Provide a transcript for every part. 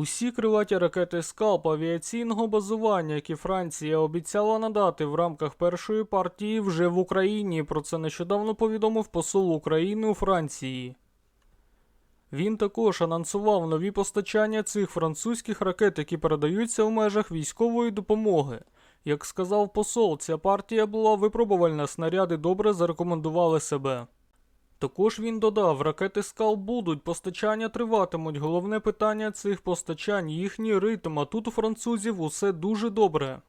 Усі крилаті ракети «Скалп» авіаційного базування, які Франція обіцяла надати в рамках першої партії вже в Україні. Про це нещодавно повідомив посол України у Франції. Він також анонсував нові постачання цих французьких ракет, які передаються в межах військової допомоги. Як сказав посол, ця партія була випробувальна, снаряди добре зарекомендували себе. Також він додав, ракети скал будуть, постачання триватимуть. Головне питання цих постачань їхній ритм, а тут у французів усе дуже добре.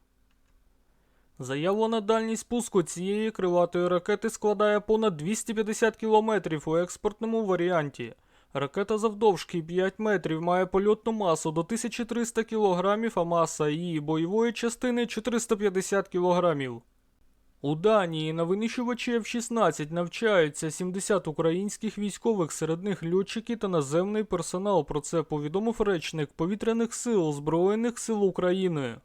Заявлена дальність пуску цієї крилатої ракети складає понад 250 кілометрів у експортному варіанті. Ракета завдовжки 5 метрів має польотну масу до 1300 кг, а маса її бойової частини 450 кг. У Данії на винищувачі F-16 навчаються 70 українських військових, серед них льотчики та наземний персонал. Про це повідомив речник повітряних сил Збройних сил України.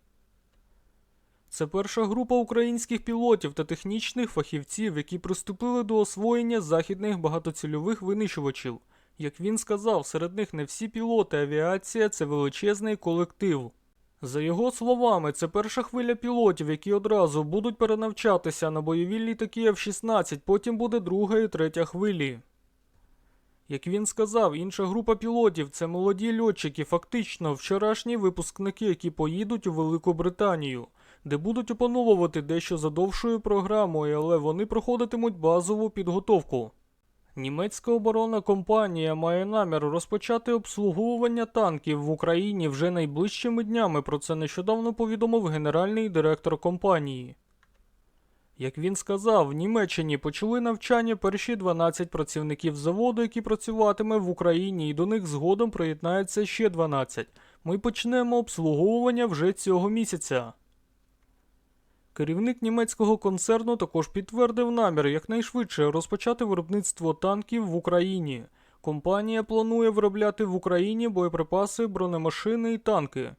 Це перша група українських пілотів та технічних фахівців, які приступили до освоєння західних багатоцільових винищувачів. Як він сказав, серед них не всі пілоти авіація це величезний колектив. За його словами, це перша хвиля пілотів, які одразу будуть перенавчатися на бойові літаки F-16, потім буде друга і третя хвилі. Як він сказав, інша група пілотів це молоді льотчики, фактично вчорашні випускники, які поїдуть у Велику Британію, де будуть опановувати дещо за довшою програмою, але вони проходитимуть базову підготовку. Німецька оборонна компанія має намір розпочати обслуговування танків в Україні вже найближчими днями. Про це нещодавно повідомив генеральний директор компанії. Як він сказав, в Німеччині почали навчання перші 12 працівників заводу, які працюватиме в Україні, і до них згодом приєднається ще 12. Ми почнемо обслуговування вже цього місяця. Керівник німецького концерну також підтвердив намір якнайшвидше розпочати виробництво танків в Україні. Компанія планує виробляти в Україні боєприпаси, бронемашини і танки.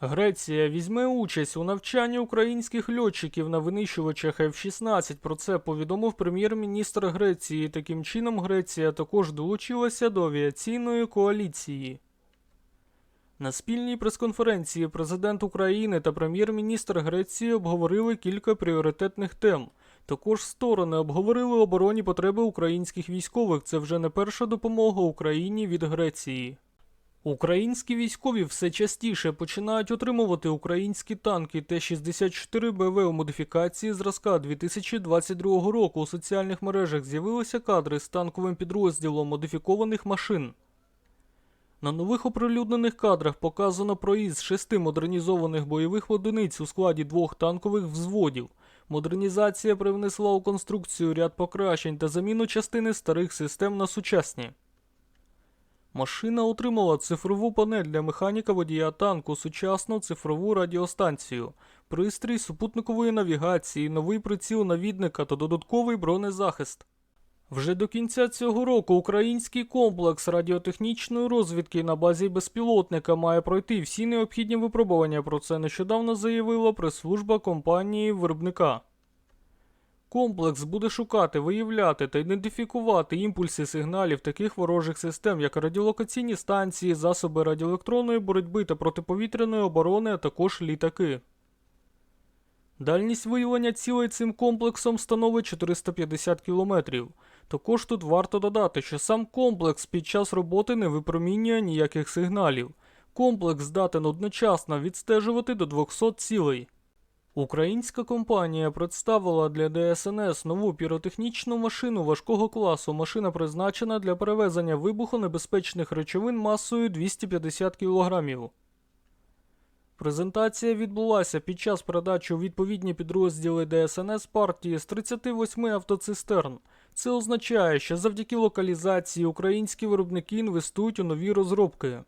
Греція візьме участь у навчанні українських льотчиків на винищувачах F-16. Про це повідомив прем'єр-міністр Греції. Таким чином, Греція також долучилася до авіаційної коаліції. На спільній прес-конференції президент України та прем'єр-міністр Греції обговорили кілька пріоритетних тем. Також сторони обговорили оборонні потреби українських військових. Це вже не перша допомога Україні від Греції. Українські військові все частіше починають отримувати українські танки Т-64 БВ у модифікації зразка 2022 року. У соціальних мережах з'явилися кадри з танковим підрозділом модифікованих машин. На нових оприлюднених кадрах показано проїзд шести модернізованих бойових одиниць у складі двох танкових взводів. Модернізація привнесла у конструкцію ряд покращень та заміну частини старих систем на сучасні. Машина отримала цифрову панель для механіка водія танку, сучасну цифрову радіостанцію, пристрій супутникової навігації, новий приціл навідника та додатковий бронезахист. Вже до кінця цього року український комплекс радіотехнічної розвідки на базі безпілотника має пройти всі необхідні випробування. Про це нещодавно заявила прес-служба компанії виробника. Комплекс буде шукати, виявляти та ідентифікувати імпульси сигналів таких ворожих систем, як радіолокаційні станції, засоби радіоелектронної боротьби та протиповітряної оборони, а також літаки. Дальність виявлення цілей цим комплексом становить 450 кілометрів. Також тут варто додати, що сам комплекс під час роботи не випромінює ніяких сигналів. Комплекс здатен одночасно відстежувати до 200 цілей. Українська компанія представила для ДСНС нову піротехнічну машину важкого класу. Машина призначена для перевезення вибухонебезпечних речовин масою 250 кілограмів. Презентація відбулася під час передачі у відповідні підрозділи ДСНС партії з 38 автоцистерн. Це означає, що завдяки локалізації українські виробники інвестують у нові розробки.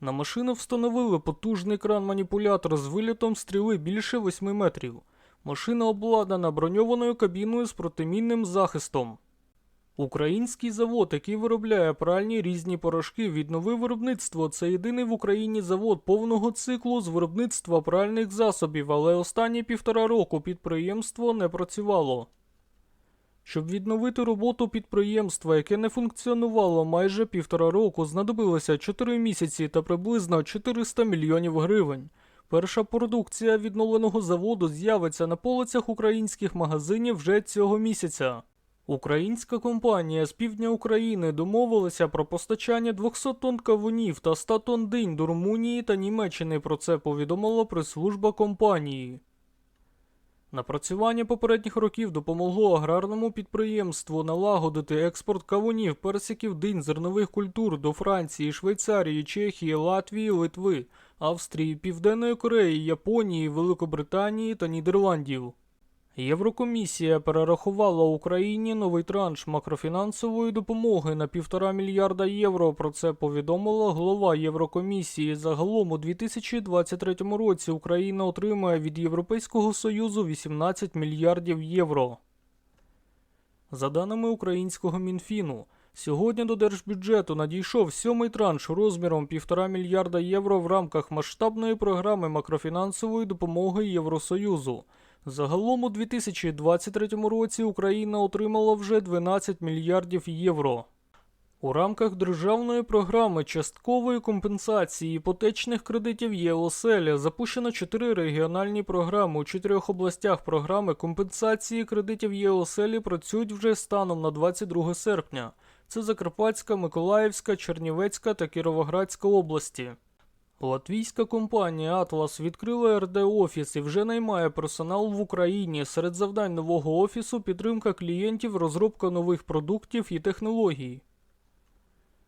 На машину встановили потужний кран-маніпулятор з вилітом стріли більше 8 метрів. Машина обладнана броньованою кабіною з протимінним захистом. Український завод, який виробляє пральні різні порошки, відновив виробництво. Це єдиний в Україні завод повного циклу з виробництва пральних засобів, але останні півтора року підприємство не працювало. Щоб відновити роботу підприємства, яке не функціонувало майже півтора року, знадобилося 4 місяці та приблизно 400 мільйонів гривень. Перша продукція відновленого заводу з'явиться на полицях українських магазинів вже цього місяця. Українська компанія з півдня України домовилася про постачання 200 тонн кавунів та 100 тонн динь до Румунії та Німеччини. Про це повідомила прес-служба компанії. Напрацювання попередніх років допомогло аграрному підприємству налагодити експорт кавунів, персиків, динь, зернових культур до Франції, Швейцарії, Чехії, Латвії, Литви, Австрії, Південної Кореї, Японії, Великобританії та Нідерландів. Єврокомісія перерахувала Україні новий транш макрофінансової допомоги на півтора мільярда євро. Про це повідомила голова Єврокомісії. Загалом у 2023 році Україна отримає від Європейського Союзу 18 мільярдів євро. За даними українського Мінфіну, сьогодні до держбюджету надійшов сьомий транш розміром 1,5 мільярда євро в рамках масштабної програми макрофінансової допомоги Євросоюзу. Загалом у 2023 році Україна отримала вже 12 мільярдів євро. У рамках державної програми часткової компенсації іпотечних кредитів ЄОСЕЛЯ запущено чотири регіональні програми. У чотирьох областях програми компенсації кредитів ЄОСЕЛі працюють вже станом на 22 серпня. Це Закарпатська, Миколаївська, Чернівецька та Кіровоградська області. Латвійська компанія Atlas відкрила РД офіс і вже наймає персонал в Україні. Серед завдань нового офісу підтримка клієнтів, розробка нових продуктів і технологій.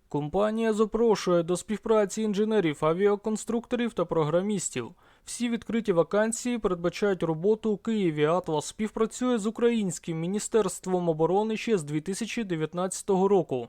Компанія запрошує до співпраці інженерів, авіаконструкторів та програмістів. Всі відкриті вакансії передбачають роботу у Києві. Atlas співпрацює з Українським міністерством оборони ще з 2019 року.